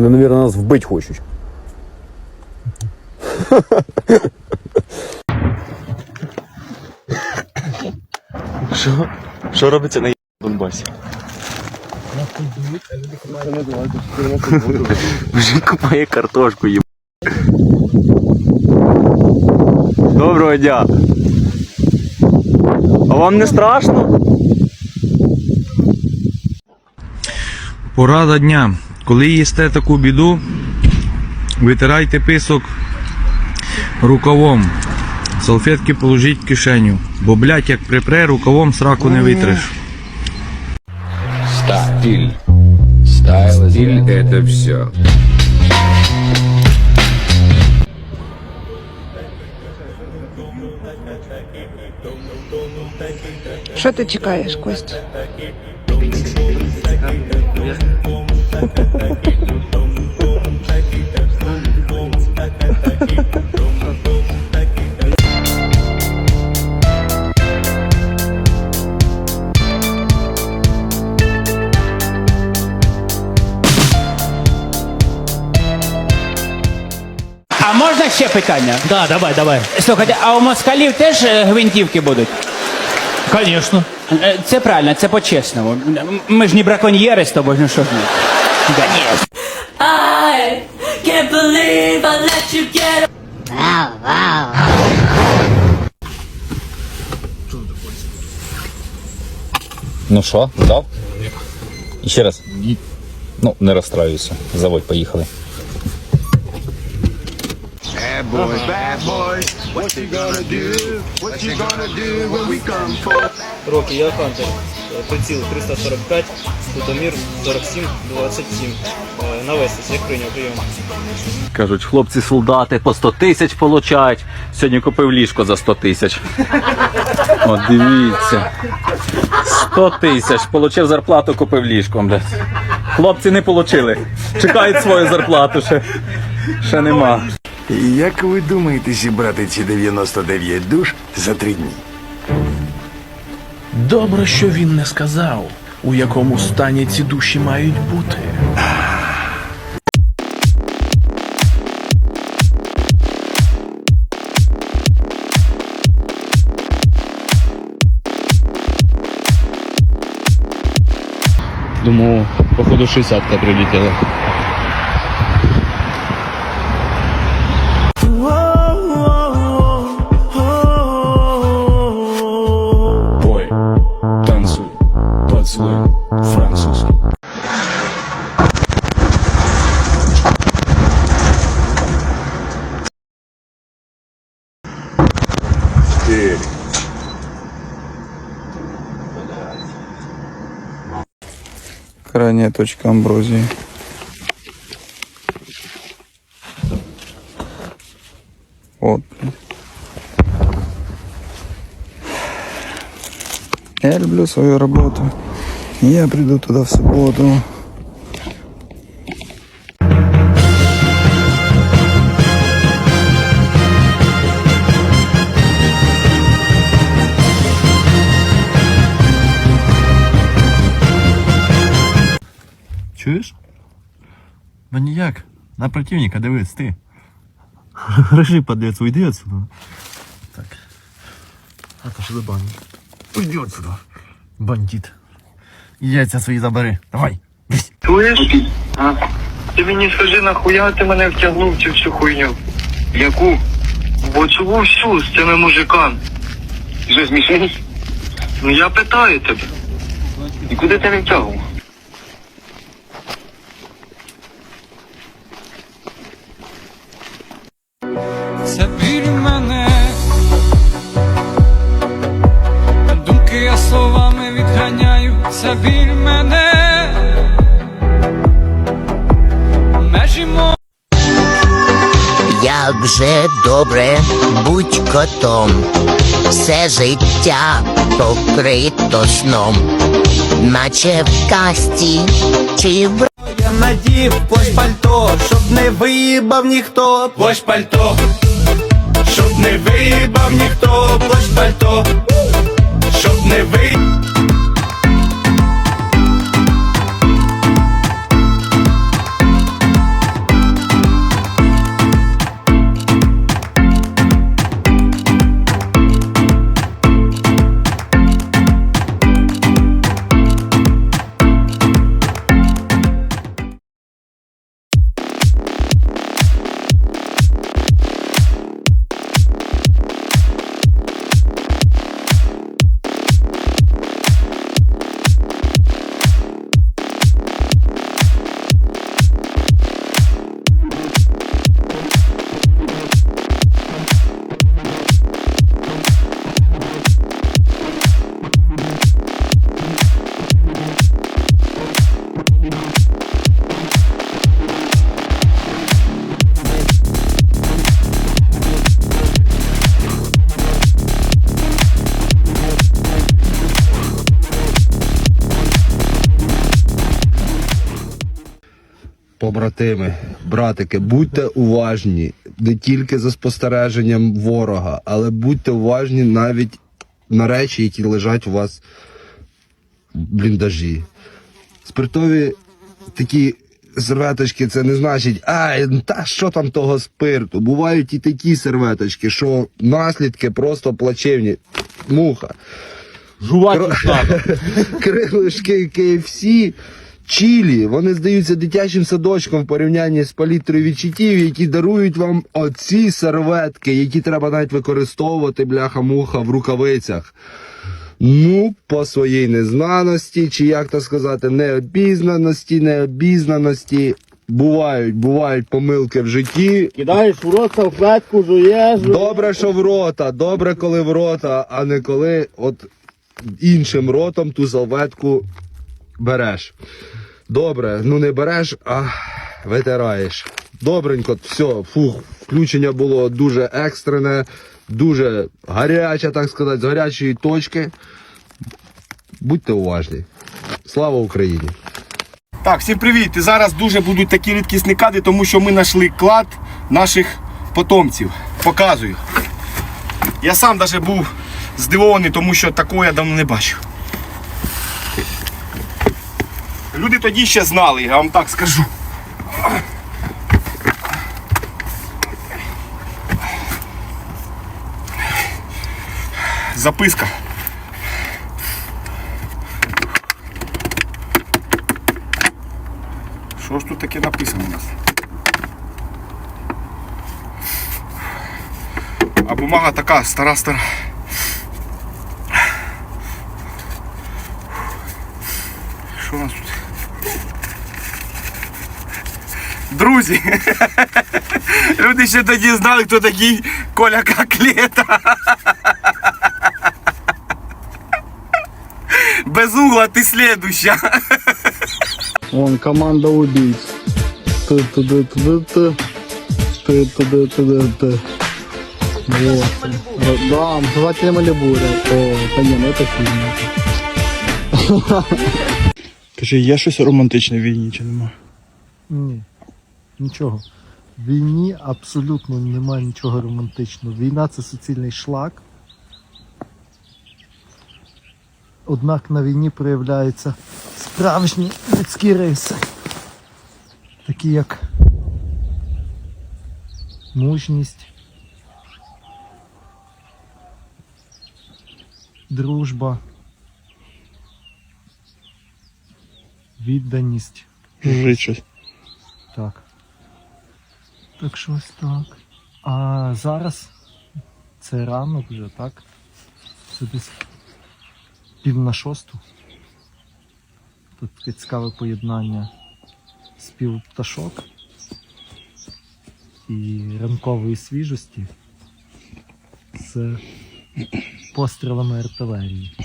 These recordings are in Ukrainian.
Вони, мабуть, нас вбити хочуть. Що? Що робиться на Донбасі? Вже купає картошку їм. Доброго дня. А вам не страшно? Порада дня. Коли їсте таку біду, витирайте писок рукавом. Салфетки положіть в кишеню. Бо, блядь, як припре, рукавом сраку не витриш. Стиль. Стайл. Стиль — это все. Що ти чекаєш, Кость? А можна ще питання? Да, давай, давай. Слухайте, а у москалів теж е, гвинтівки будуть? Конечно. Е, Це правильно, це по-чесному. Ми ж не браконьєри з тобою, ну що ж ми? Конечно. I can't believe I let you get Ну що, дав? І ще раз. Ну, не розстраюйся. Заводь, поїхали. Роки, я Хантер. Приціл 345, Футомір 47, 27. Е, Навестись, як прийняв прийом. Кажуть, хлопці солдати по 100 тисяч получають. Сьогодні купив ліжко за 100 тисяч. От дивіться. 100 тисяч. Получив зарплату, купив ліжко. Хлопці не получили. Чекають свою зарплату ще. Ще нема. Як ви думаєте зібрати ці 99 душ за три дні? Добре, що він не сказав, у якому стані ці душі мають бути. Думаю, походу 60-ка прилетіла. Крайняя точка амброзии. Вот. Я люблю свою работу. Я приду туда в субботу. Чуєш? Маніяк, на противника дивись, ти. Режи подець, уйди отсюда. Так. А то що за бандит? Уйди отсюда. Бандит. Яйця свої забери. Давай. Чуєш? А? Ти мені скажи, нахуя ти мене втягнув цю всю хуйню? Яку? Бо цю всю з цими мужиками. Що смішний? Ну я питаю тебе. І куди ти не це біль мене. Межі мо- Як же добре будь котом, все життя покрито сном, наче в касті чи в Я надів плащ пальто, щоб не виїбав ніхто. Плащ пальто, щоб не виїбав ніхто. Плащ пальто, щоб не виїбав. Побратими, братики, будьте уважні не тільки за спостереженням ворога, але будьте уважні навіть на речі, які лежать у вас в бліндажі. Спиртові такі серветочки, це не значить, ай, та що там того спирту. Бувають і такі серветочки, що наслідки просто плачевні. Муха. Жувати Крилишки KFC, чілі, вони здаються дитячим садочком в порівнянні з палітрою відчуттів, які дарують вам оці серветки, які треба навіть використовувати, бляха-муха, в рукавицях. Ну, по своїй незнаності, чи як то сказати, необізнаності, необізнаності. Бувають, бувають помилки в житті. Кидаєш в рот салфетку, жуєш. Добре, що в рота, добре, коли в рота, а не коли от іншим ротом ту салветку береш. Добре, ну не береш, а витираєш. Добренько, все, фух, включення було дуже екстрене, дуже гаряче, так сказати, з гарячої точки. Будьте уважні. Слава Україні! Так, всім привіт! І зараз дуже будуть такі рідкісні кадри, тому що ми знайшли клад наших потомців. Показую. Я сам навіть був здивований, тому що такого я давно не бачив. Люди тоді ще знали, я вам так скажу. Записка. Що ж тут таке написано у нас? А бумага така стара-стара. Що у нас тут? Друзі! Люди ще тоді знали, хто такий Коля Коклета. Без угла ти следующа. Вон команда убийц. Ты-ты-ты-ты-ты. Ты-ты-ты-ты-ты. Вот. Да, обзыватель Малибуря. О, да не, ну это фильм. Кажи, є щось романтичне в війні чи нема? Ні, нічого. В війні абсолютно немає нічого романтичного. Війна це суцільний шлак. Однак на війні проявляються справжні людські риси. Такі як мужність, дружба, відданість. Жить Так. Так що ось так. А зараз це ранок вже, так? Це десь пів на шосту. Тут таке цікаве поєднання спів пташок і ранкової свіжості з пострілами артилерії.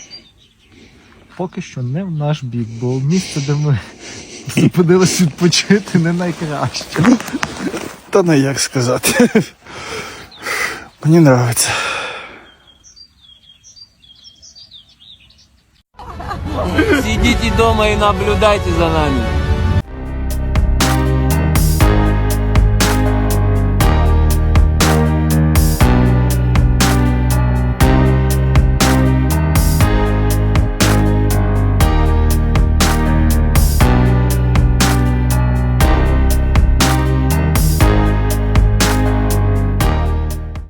Поки що не в наш бік, бо місце, де ми зупинились відпочити, не найкраще. Не як сказати. Мені подобається. Сидите дома и наблюдайте за нами.